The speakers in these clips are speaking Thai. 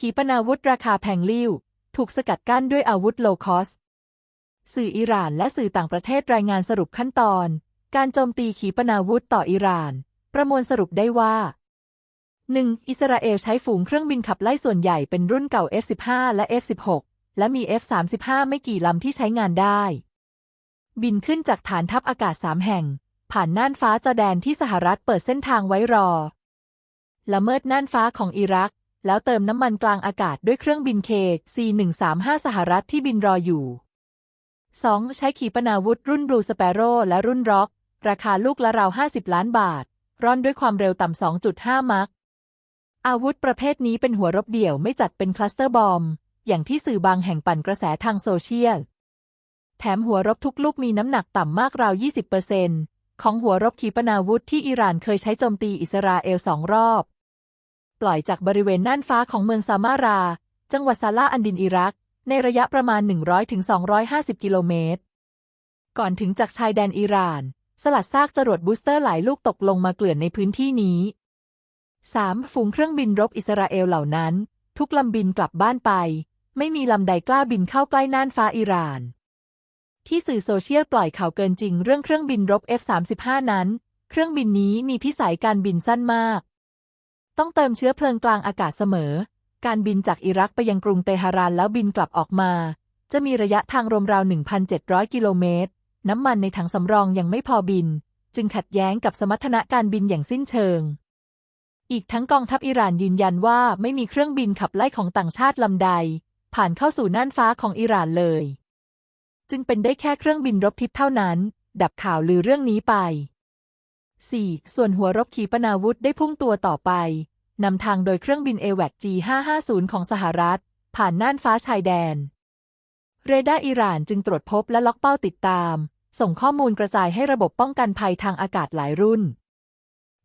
ขีปนาวุธราคาแพงลิ่ว ถูกสกัดกั้นด้วยอาวุธโลคอส สื่ออิหร่านและสื่อต่างประเทศรายงานสรุปขั้นตอน การโจมตีขีปนาวุธต่ออิหร่าน ประมวลสรุปได้ว่า 1. อิสราเอลใช้ฝูงเครื่องบินขับไล่ส่วนใหญ่เป็นรุ่นเก่า F-15 และ F-16 และมี F-35 ไม่กี่ลำที่ใช้งานได้ บินขึ้นจากฐานทัพอากาศสามแห่ง ผ่านน่านฟ้าจอแดนที่สหรัฐเปิดเส้นทางไว้รอ ละเมิดน่านฟ้าของอิรัก แล้วเติมน้ำมันกลางอากาศด้วยเครื่องบินเค C-135 สหรัฐที่บินรออยู่ 2. ใช้ขีปนาวุธรุ่นบลูสเปโร่และรุ่นร็อก ราคาลูกละราว 50 ล้านบาท ร่อนด้วยความเร็วต่ำ 2.5 มักอาวุธประเภทนี้เป็นหัวรบเดี่ยวไม่จัดเป็นคลัสเตอร์บอม อย่างที่สื่อบางแห่งปั่นกระแสทางโซเชียล แถมหัวรบทุกลูกมีน้ำหนักต่ำมากราว 20%ของหัวรบขีปนาวุธที่อิหร่านเคยใช้โจมตีอิสราเอลสองรอบ ปล่อยจากบริเวณน่านฟ้าของเมืองซามารา จังหวัดซาลาอันดินอิรัก ในระยะประมาณ 100-250 กิโลเมตร ก่อนถึงจากชายแดนอิหร่าน สลัดซากจรวดบูสเตอร์หลายลูกตกลงมาเกลื่อนในพื้นที่นี้ 3. ฝูงเครื่องบินรบอิสราเอลเหล่านั้น ทุกลำบินกลับบ้านไป ไม่มีลำใดกล้าบินเข้าใกล้น่านฟ้าอิหร่าน ที่สื่อโซเชียลปล่อยข่าวเกินจริงเรื่องเครื่องบินรบ F-35 นั้น เครื่องบินนี้มีพิสัยการบินสั้นมาก ต้องเติมเชื้อเพลิงกลางอากาศเสมอ การบินจากอิรักไปยังกรุงเตหะรานแล้วบินกลับออกมา จะมีระยะทางรวมราว 1,700 กิโลเมตร น้ำมันในถังสำรองยังไม่พอบิน จึงขัดแย้งกับสมรรถนะการบินอย่างสิ้นเชิง อีกทั้งกองทัพอิหร่านยืนยันว่าไม่มีเครื่องบินขับไล่ของต่างชาติลำใด ผ่านเข้าสู่น่านฟ้าของอิหร่านเลย จึงเป็นได้แค่เครื่องบินรบทิพย์เท่านั้น ดับข่าวลือเรื่องนี้ไป 4. ส่วนหัวรบขีปนาวุธได้พุ่งตัวต่อไป นำทางโดยเครื่องบิน AWAC G550 ของสหรัฐ ผ่านน่านฟ้าชายแดน เรดาร์อิหร่านจึงตรวจพบและล็อกเป้าติดตาม ส่งข้อมูลกระจายให้ระบบป้องกันภัยทางอากาศหลายรุ่น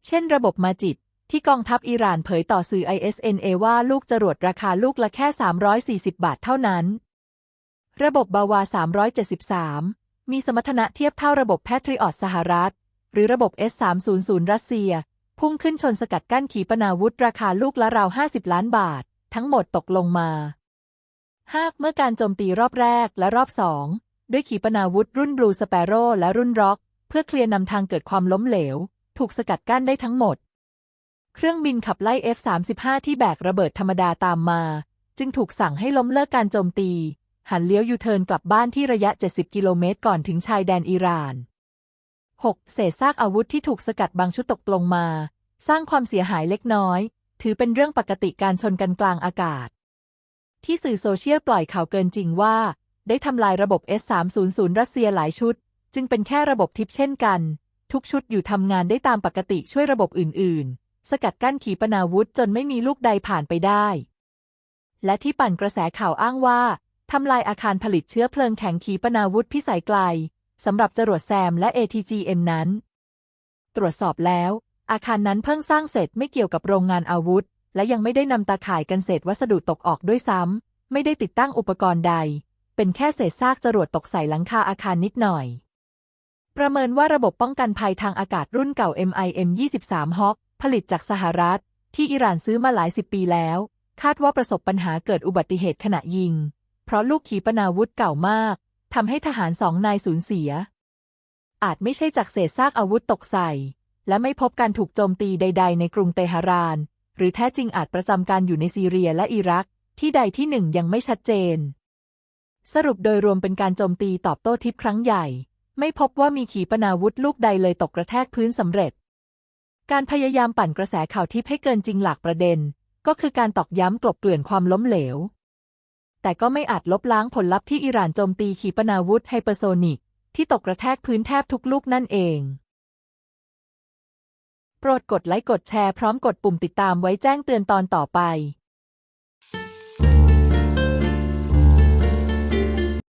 เช่นระบบมาจิต ที่กองทัพอิหร่านเผยต่อสื่อ ISNA ว่าลูกจรวดราคาลูกละแค่ 340 บาทเท่านั้น ระบบบาวา 373 มีสมรรถนะเทียบเท่าระบบแพทริออตสหรัฐ หรือระบบ S300 รัสเซีย พุ่งขึ้นชนสกัดกั้นขีปนาวุธราคาลูกละราว 50 ล้านบาท ทั้งหมดตกลงมา หากเมื่อการโจมตีรอบแรกและรอบสองด้วยขีปนาวุธรุ่นบลูสเปโร่และรุ่นร็อก เพื่อเคลียร์นำทางเกิดความล้มเหลว ถูกสกัดกั้นได้ทั้งหมด เครื่องบินขับไล่ F-35 ที่แบกระเบิดธรรมดาตามมา จึงถูกสั่งให้ล้มเลิกการโจมตี หันเลี้ยวยูเทิร์นกลับบ้านที่ระยะ 70 กิโลเมตรก่อนถึงชายแดนอิหร่าน 6. เศษซากอาวุธที่ถูกสกัดบางชุดตกลงมา สร้างความเสียหายเล็กน้อย ถือเป็นเรื่องปกติการชนกันกลางอากาศ ที่สื่อโซเชียลปล่อยข่าวเกินจริงว่า ได้ทำลายระบบ S300 รัสเซียหลายชุด จึงเป็นแค่ระบบทิปเช่นกัน ทุกชุดอยู่ทำงานได้ตามปกติช่วยระบบอื่น ๆ สกัดกั้นขีปนาวุธจนไม่มีลูกใดผ่านไปได้ และที่ปั่นกระแสข่าวอ้างว่าทำลายอาคารผลิตเชื้อเพลิงแข็งขีปนาวุธพิสัยไกล สำหรับจรวดแซมและ ATGM นั้น ตรวจสอบแล้ว อาคารนั้นเพิ่งสร้างเสร็จไม่เกี่ยวกับโรงงานอาวุธ และยังไม่ได้นำตาข่ายกันเศษวัสดุตกออกด้วยซ้ำ ไม่ได้ติดตั้งอุปกรณ์ใด เป็นแค่เศษซากจรวดตกใส่หลังคาอาคารนิดหน่อย ประเมินว่าระบบป้องกันภัยทางอากาศรุ่นเก่า MIM-23 Hawk ผลิตจากสหรัฐ ที่อิหร่านซื้อมาหลายสิบปีแล้ว คาดว่าประสบปัญหาเกิดอุบัติเหตุขณะยิง เพราะลูกขีปนาวุธเก่ามาก ทำให้ทหารสองนายสูญเสีย อาจไม่ใช่จากเศษซากอาวุธตกใส่ และไม่พบการถูกโจมตีใด ๆ ในกรุงเตหะราน หรือแท้จริงอาจประจำการอยู่ในซีเรียและอิรัก ที่ใดที่หนึ่งยังไม่ชัดเจน สรุปโดยรวมเป็นการโจมตีตอบโต้ทิพครั้งใหญ่ ไม่พบว่ามีขีปนาวุธลูกใดเลยตกกระแทกพื้นสำเร็จ การพยายามปั่นกระแสข่าวทิพให้เกินจริงหลักประเด็น ก็คือการตอกย้ำกลบเกลื่อนความล้มเหลว แต่ก็ไม่อาจลบล้างผลลัพธ์ที่อิหร่านโจมตีขีปนาวุธไฮเปอร์โซนิก ที่ตกกระแทกพื้นแทบทุกลูกนั่นเอง โปรดกดไลค์กดแชร์พร้อมกดปุ่มติดตามไว้แจ้งเตือนตอนต่อไป